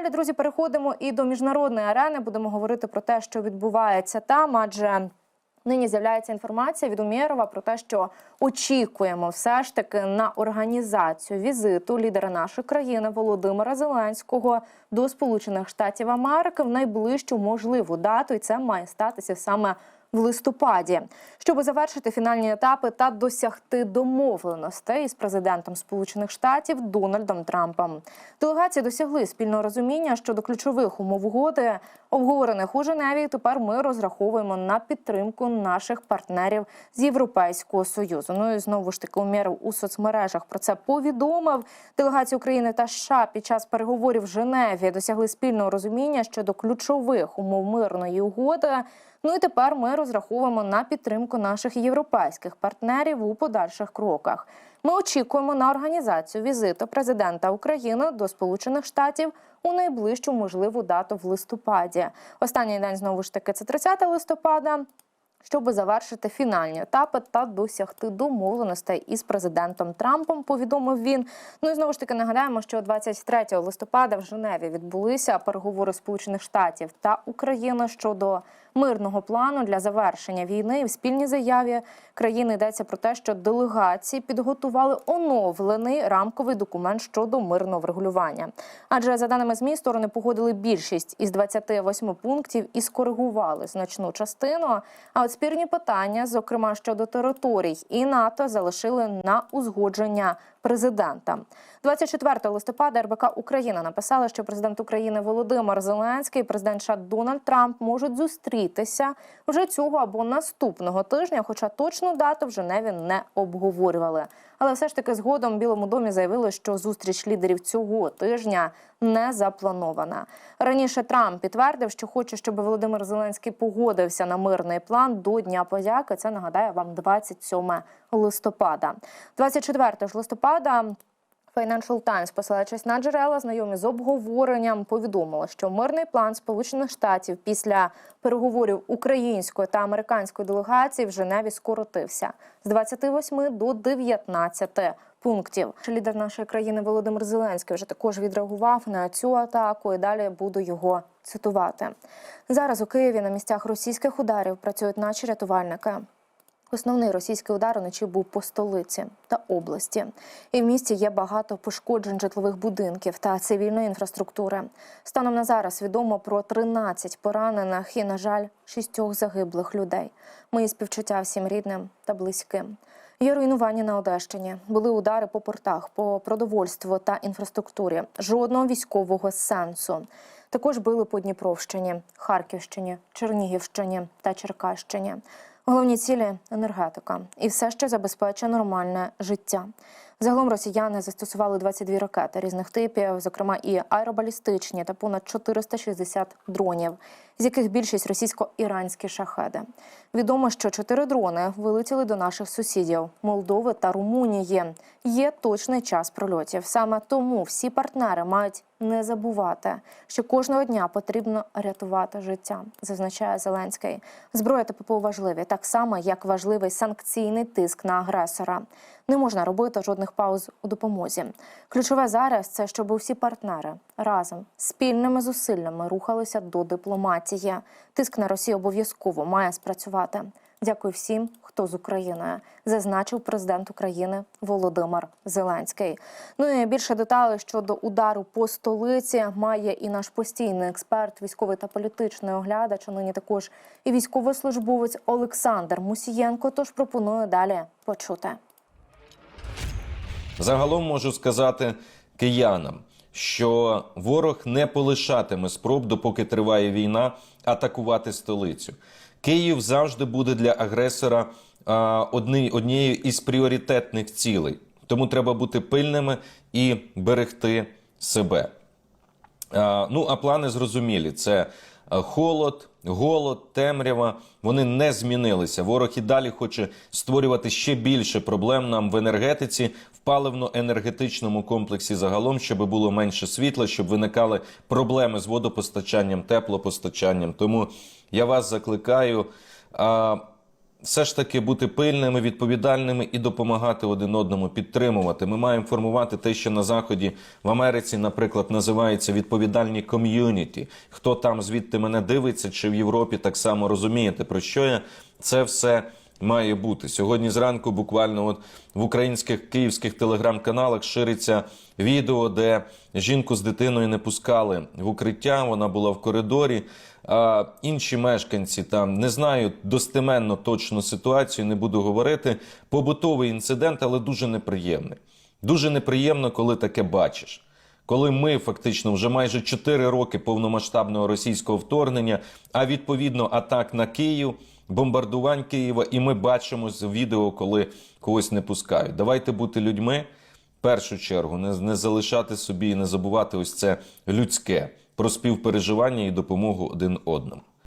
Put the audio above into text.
Далі, друзі, переходимо і до міжнародної арени. Будемо говорити про те, що відбувається там, адже. Нині з'являється інформація від Умєрова про те, що очікуємо все ж таки на організацію візиту лідера нашої країни Володимира Зеленського до Сполучених Штатів Америки в найближчу можливу дату, і це має статися саме в листопаді, щоб завершити фінальні етапи та досягти домовленостей із президентом Сполучених Штатів Дональдом Трампом. Делегації досягли спільного розуміння щодо ключових умов угоди, обговорених у Женеві. Тепер ми розраховуємо на підтримку наших партнерів з Європейського союзу. Ну і знову ж таки Умєров у соцмережах про це повідомив. Делегації України та США під час переговорів в Женеві досягли спільного розуміння щодо ключових умов мирної угоди. Ну і тепер ми розраховуємо на підтримку наших європейських партнерів у подальших кроках. Ми очікуємо на організацію візиту президента України до Сполучених Штатів у найближчу можливу дату в листопаді. Останній день знову ж таки це 30 листопада. Щоб завершити фінальні етапи та досягти домовленостей із президентом Трампом, повідомив він. Ну і знову ж таки нагадаємо, що 23 листопада в Женеві відбулися переговори Сполучених Штатів та України щодо мирного плану для завершення війни. В спільній заяві країни йдеться про те, що делегації підготували оновлений рамковий документ щодо мирного врегулювання. Адже за даними ЗМІ, сторони погодили більшість із 28 пунктів і скоригували значну частину. А от спірні питання, зокрема щодо територій і НАТО, залишили на узгодження президента. 24 листопада РБК Україна написала, що президент України Володимир Зеленський і президент США Дональд Трамп можуть зустрітися вже цього або наступного тижня, хоча точну дату в Женеві не обговорювали. Але все ж таки згодом Білому домі заявили, що зустріч лідерів цього тижня не запланована. Раніше Трамп підтвердив, що хоче, щоб Володимир Зеленський погодився на мирний план до Дня подяки. Це нагадаю вам 27 листопада. 24 ж листопада. Financial Times, посилаючись на джерела, знайомі з обговоренням, повідомили, що мирний план Сполучених Штатів після переговорів української та американської делегації в Женеві скоротився з 28 до 19 пунктів. Лідер нашої країни Володимир Зеленський вже також відреагував на цю атаку. І далі буду його цитувати. Зараз у Києві на місцях російських ударів працюють наші рятувальники. Основний російський удар уночі був по столиці та області, і в місті є багато пошкоджень житлових будинків та цивільної інфраструктури. Станом на зараз відомо про 13 поранених і, на жаль, шістьох загиблих людей. Мої співчуття всім рідним та близьким. Є руйнування на Одещині. Були удари по портах, по продовольству та інфраструктурі. Жодного військового сенсу. Також били по Дніпровщині, Харківщині, Чернігівщині та Черкащині. Головні цілі енергетика і все, що забезпечує нормальне життя. Загалом росіяни застосували 22 ракети різних типів, зокрема і аеробалістичні та понад 460 дронів, з яких більшість російсько-іранські шахеди. Відомо, що чотири дрони вилетіли до наших сусідів Молдови та Румунії. Є точний час прольотів. Саме тому всі партнери мають не забувати, що кожного дня потрібно рятувати життя, зазначає Зеленський. Зброя та важливі, так само як важливий санкційний тиск на агресора. Не можна робити жодних пауз у допомозі. Ключове зараз це щоб усі партнери разом спільними зусиллями рухалися до дипломатії. Тиск на Росію обов'язково має спрацювати. Дякую всім, хто з Україною, зазначив президент України Володимир Зеленський. Ну і більше деталей щодо удару по столиці має і наш постійний експерт, військовий та політичний оглядач. а Нині також і військовослужбовець Олександр Мусієнко. Тож пропоную далі почути. Загалом можу сказати киянам, що ворог не полишатиме спроб, допоки триває війна, атакувати столицю. Київ завжди буде для агресора одні, однією із пріоритетних цілей. Тому треба бути пильними і берегти себе. Ну, а плани зрозумілі: це холод, голод, темрява. Вони не змінилися. Ворог і далі хоче створювати ще більше проблем нам в енергетиці, в паливно-енергетичному комплексі загалом, щоб було менше світла, щоб виникали проблеми з водопостачанням, теплопостачанням. Тому я вас закликаю. Все ж таки бути пильними, відповідальними і допомагати один одному підтримувати. Ми маємо формувати те, що на заході в Америці, наприклад, називається відповідальні ком'юніті. Хто там звідти мене дивиться, чи в Європі так само розумієте, про що я це все. Має бути сьогодні. Зранку буквально от в українських київських телеграм-каналах шириться відео, де жінку з дитиною не пускали в укриття. Вона була в коридорі. А інші мешканці там не знаю достеменно точну ситуацію, не буду говорити. Побутовий інцидент, але дуже неприємний. Дуже неприємно, коли таке бачиш. Коли ми фактично вже майже 4 роки повномасштабного російського вторгнення, а відповідно атак на Київ, бомбардувань Києва, і ми бачимо з відео, коли когось не пускають. Давайте бути людьми в першу чергу, не, не залишати собі і не забувати ось це людське про співпереживання і допомогу один одному.